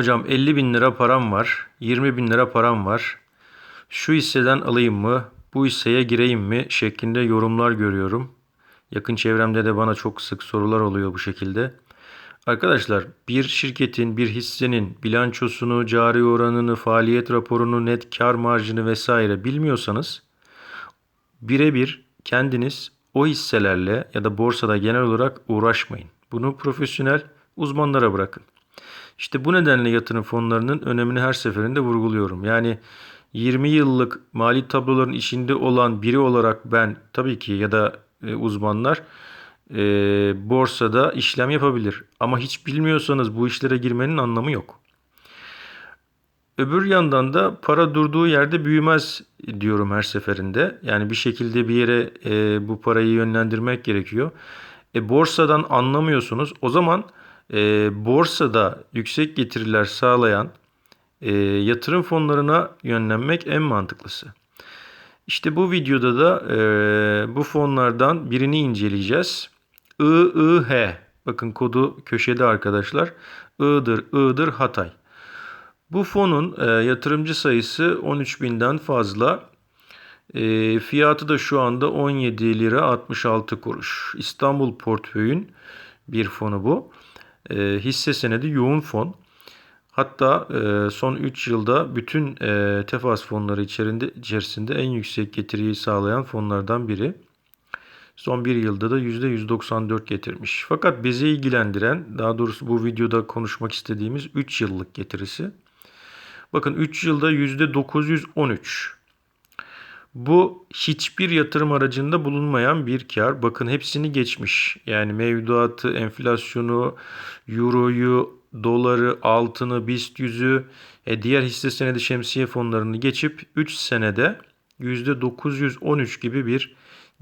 Hocam 50 bin lira param var, 20 bin lira param var. Şu hisseden alayım mı, bu hisseye gireyim mi şeklinde yorumlar görüyorum. Yakın çevremde de bana çok sık sorular oluyor bu şekilde. Arkadaşlar bir şirketin, bir hissenin bilançosunu, cari oranını, faaliyet raporunu, net kar marjını vesaire bilmiyorsanız birebir kendiniz o hisselerle ya da borsada genel olarak uğraşmayın. Bunu profesyonel uzmanlara bırakın. İşte bu nedenle yatırım fonlarının önemini her seferinde vurguluyorum. Yani 20 yıllık mali tabloların içinde olan biri olarak ben tabii ki ya da e, uzmanlar e, borsada işlem yapabilir. Ama hiç bilmiyorsanız bu işlere girmenin anlamı yok. Öbür yandan da para durduğu yerde büyümez diyorum her seferinde. Yani bir şekilde bir yere e, bu parayı yönlendirmek gerekiyor. E, borsadan anlamıyorsunuz. O zaman e, borsada yüksek getiriler sağlayan e, yatırım fonlarına yönlenmek en mantıklısı. İşte bu videoda da e, bu fonlardan birini inceleyeceğiz. IIH. Bakın kodu köşede arkadaşlar. I'dır, I'dır Hatay. Bu fonun e, yatırımcı sayısı 13 binden fazla. E, fiyatı da şu anda 17 lira 66 kuruş. İstanbul Portföy'ün bir fonu bu. E, hisse senedi yoğun fon. Hatta e, son 3 yılda bütün e, tefas fonları içerisinde, en yüksek getiriyi sağlayan fonlardan biri. Son bir yılda da %194 getirmiş. Fakat bizi ilgilendiren, daha doğrusu bu videoda konuşmak istediğimiz 3 yıllık getirisi. Bakın 3 yılda %913. Bu hiçbir yatırım aracında bulunmayan bir kar. Bakın hepsini geçmiş. Yani mevduatı, enflasyonu, euroyu, doları, altını, BIST yüzü, e, diğer hisse senedi şemsiye fonlarını geçip 3 senede %913 gibi bir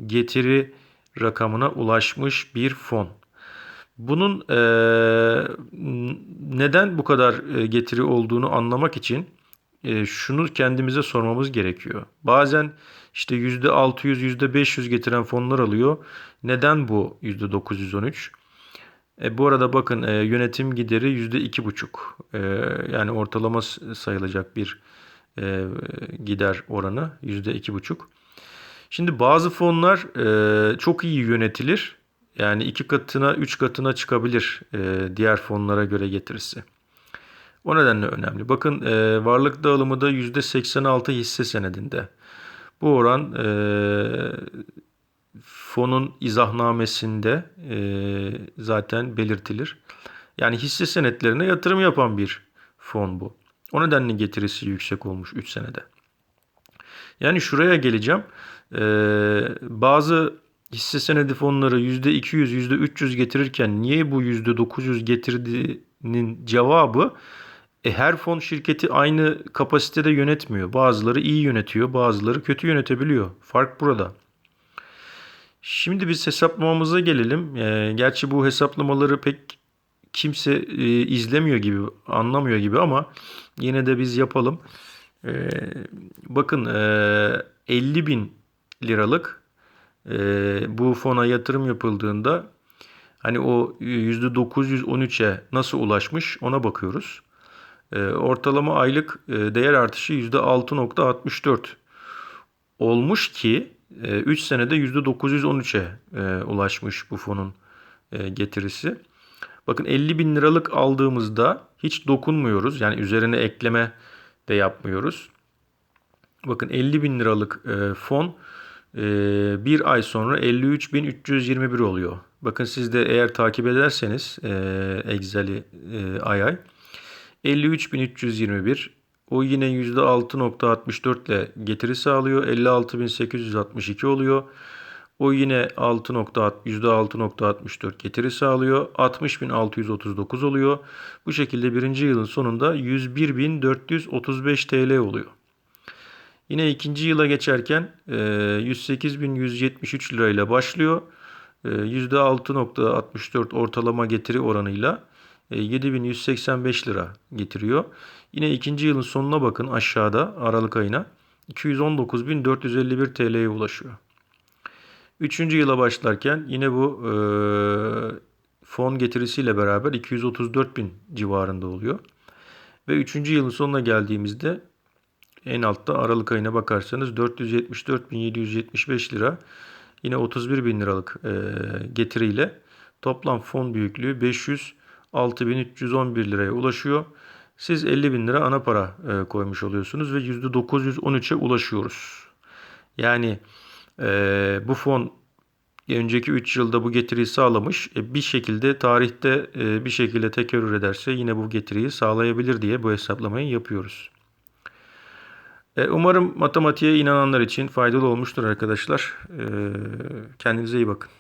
getiri rakamına ulaşmış bir fon. Bunun e, neden bu kadar e, getiri olduğunu anlamak için e, şunu kendimize sormamız gerekiyor. Bazen işte %600, %500 getiren fonlar alıyor. Neden bu %913? E, bu arada bakın e, yönetim gideri %2,5. E, yani ortalama sayılacak bir e, gider oranı %2,5. Şimdi bazı fonlar e, çok iyi yönetilir. Yani iki katına, üç katına çıkabilir diğer fonlara göre getirisi. O nedenle önemli. Bakın e, varlık dağılımı da %86 hisse senedinde. Bu oran e, fonun izahnamesinde e, zaten belirtilir. Yani hisse senetlerine yatırım yapan bir fon bu. O nedenle getirisi yüksek olmuş 3 senede. Yani şuraya geleceğim. Ee, bazı hisse senedi fonları %200, %300 getirirken niye bu %900 getirdiğinin cevabı e, her fon şirketi aynı kapasitede yönetmiyor. Bazıları iyi yönetiyor, bazıları kötü yönetebiliyor. Fark burada. Şimdi biz hesaplamamıza gelelim. E, gerçi bu hesaplamaları pek kimse e, izlemiyor gibi, anlamıyor gibi ama yine de biz yapalım. E, bakın e, 50 bin liralık e, bu fona yatırım yapıldığında hani o %913'e nasıl ulaşmış ona bakıyoruz. E, ortalama aylık e, değer artışı %6.64 olmuş ki 3 e, senede %913'e e, ulaşmış bu fonun getirisi. Bakın 50 bin liralık aldığımızda hiç dokunmuyoruz. Yani üzerine ekleme de yapmıyoruz. Bakın 50 bin liralık fon bir ay sonra 53.321 oluyor. Bakın siz de eğer takip ederseniz Excel'i ay ay 53.321 o yine %6.64 ile getiri sağlıyor. 56.862 oluyor. O yine 6 %6.64 getiri sağlıyor. 60.639 oluyor. Bu şekilde birinci yılın sonunda 101.435 TL oluyor. Yine ikinci yıla geçerken 108.173 lirayla başlıyor. %6.64 ortalama getiri oranıyla 7185 e, lira getiriyor. Yine ikinci yılın sonuna bakın aşağıda Aralık ayına 219.451 TL'ye ulaşıyor. Üçüncü yıla başlarken yine bu e, fon getirisiyle beraber 234.000 civarında oluyor. Ve 3. yılın sonuna geldiğimizde en altta Aralık ayına bakarsanız 474.775 lira yine 31 bin liralık e, getiriyle toplam fon büyüklüğü 506.311 liraya ulaşıyor. Siz 50 bin lira ana para e, koymuş oluyorsunuz ve %913'e ulaşıyoruz. Yani e, bu fon önceki 3 yılda bu getiriyi sağlamış. E, bir şekilde tarihte e, bir şekilde tekerrür ederse yine bu getiriyi sağlayabilir diye bu hesaplamayı yapıyoruz. E, umarım matematiğe inananlar için faydalı olmuştur arkadaşlar. E, kendinize iyi bakın.